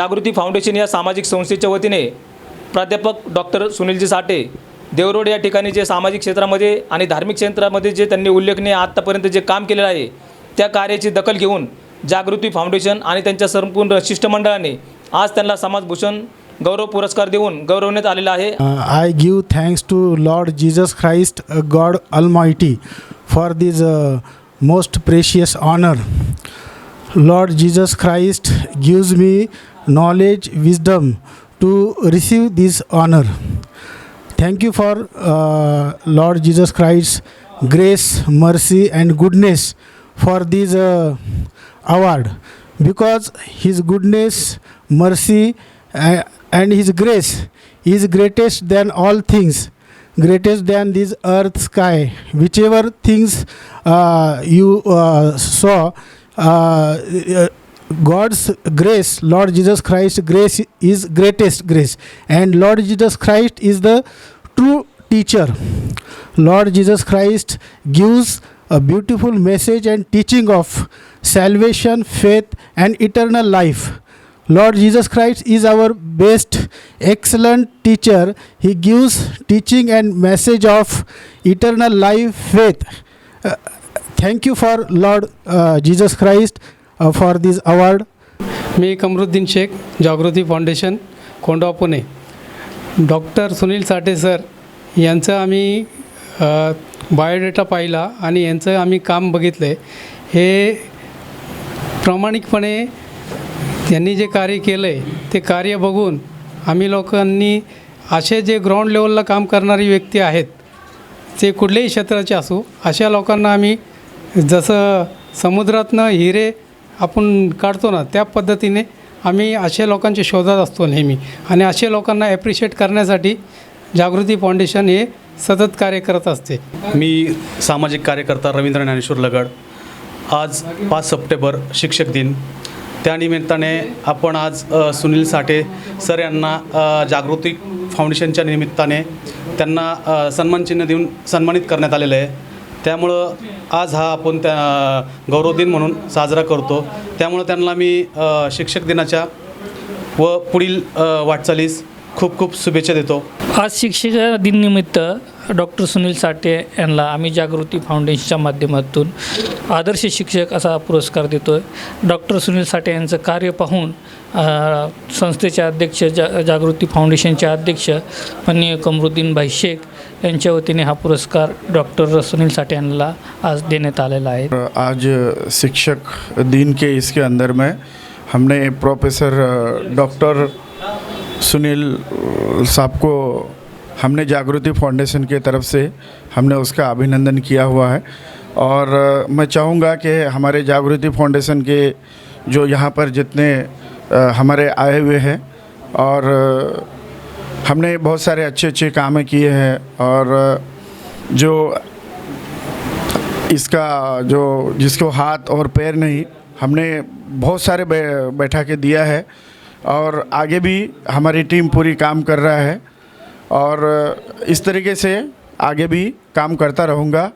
जागृती foundation या सामाजिक संस्थेच्या वतीने प्राध्यापक डॉक्टर सुनीलजी साठे देवरोड या ठिकाणी जे सामाजिक क्षेत्रामध्ये आणि धार्मिक क्षेत्रामध्ये जे त्यांनी उल्लेखनीय आत्तापर्यंत जे काम केलेलं आहे त्या कार्याची दखल घेऊन जागृती फाउंडेशन आणि त्यांच्या संपूर्ण शिष्टमंडळाने आज त्यांना समाजभूषण गौरव पुरस्कार देऊन गौरवण्यात आलेला आहे. I I thanks to Lord Jesus Christ God almighty for these most precious honour Lord Jesus Christ gives me knowledge, wisdom to receive this honor. Thank you for uh, Lord Jesus Christ's grace, mercy, and goodness for this uh, award because His goodness, mercy, uh, and His grace is greatest than all things, greatest than this earth, sky, whichever things uh, you uh, saw. God's grace, Lord Jesus Christ's grace is greatest grace, and Lord Jesus Christ is the true teacher. Lord Jesus Christ gives a beautiful message and teaching of salvation, faith, and eternal life. Lord Jesus Christ is our best, excellent teacher. He gives teaching and message of eternal life, faith. Uh, thank you for Lord uh, Jesus Christ for this award me Kamruddin Shaikh Jagruti foundation Konda Pune. Doctor Sunil Sathe sir यांचं आम्ही biodata पाहिला आणि यांचं आम्ही काम बघितलं. आहे हे प्रामाणिकपणे त्यांनी जे कार्य केलं आहे ते कार्य बघून आम्ही लोकांनी असे जे ग्राउंड लेवलला काम करणारी व्यक्ती आहेत ते कुठल्याही क्षेत्राचे असू अशा लोकांना आम्ही जसं समुद्रातनं हिरे आपण काढतो ना त्या पद्धतीने आम्ही अशा लोकांच्या शोधात असतो नेहमी. आणि असे लोकांना ॲप्रिशिएट करण्यासाठी जागृती फाउंडेशन हे सतत कार्य करत असते. मी सामाजिक कार्यकर्ता रवींद्र ज्ञानेश्वर लगड. आज पाच सप्टेंबर शिक्षक दिन. त्यानिमित्ताने आपण आज सुनील साठे सर यांना जागृती फाउंडेशनच्या निमित्ताने त्यांना सन्मानचिन्ह देऊन सन्मानित करण्यात आलेलं आहे. त्यामुळं आज हा आपण त्या गौरव दिन म्हणून साजरा करतो. त्यामुळं त्यांना मी शिक्षक दिनाच्या व पुढील वाटचालीस खूप खूप शुभेच्छा देतो. आज शिक्षक दिननिमित्त डॉक्टर सुनील साठे यांना आम्ही जागृती फाउंडेशनच्या माध्यमातून आदर्श शिक्षक असा पुरस्कार देतो आहे डॉक्टर सुनील साठे यांचं कार्य पाहून संस्थेचे अध्यक्ष, जा, जागृती फाउंडेशनचे अध्यक्ष, माननीय कमरुद्दीन भाई शेख वतीने हा पुरस्कार डॉक्टर सुनील साठे यांना आज देण्यात आलेला आज शिक्षक दिन के इसके अंदर में हमने प्रोफेसर डॉक्टर सुनील साहब को हमने जागृति फाउंडेशन के तरफ़ से हमने उसका अभिनंदन किया हुआ है। और मैं चाहूँगा कि हमारे जागृति फाउंडेशन के जो यहाँ पर जितने हमारे आए हुए हैं और हमने बहुत सारे अच्छे अच्छे काम किए हैं और जो इसका, जो जिसको हाथ और पैर नहीं, हमने बहुत सारे बैठा के दिया है और आगे भी हमारी टीम पूरी काम कर रहा है और, इस तरीके से आगे भी काम करता रहूँगा।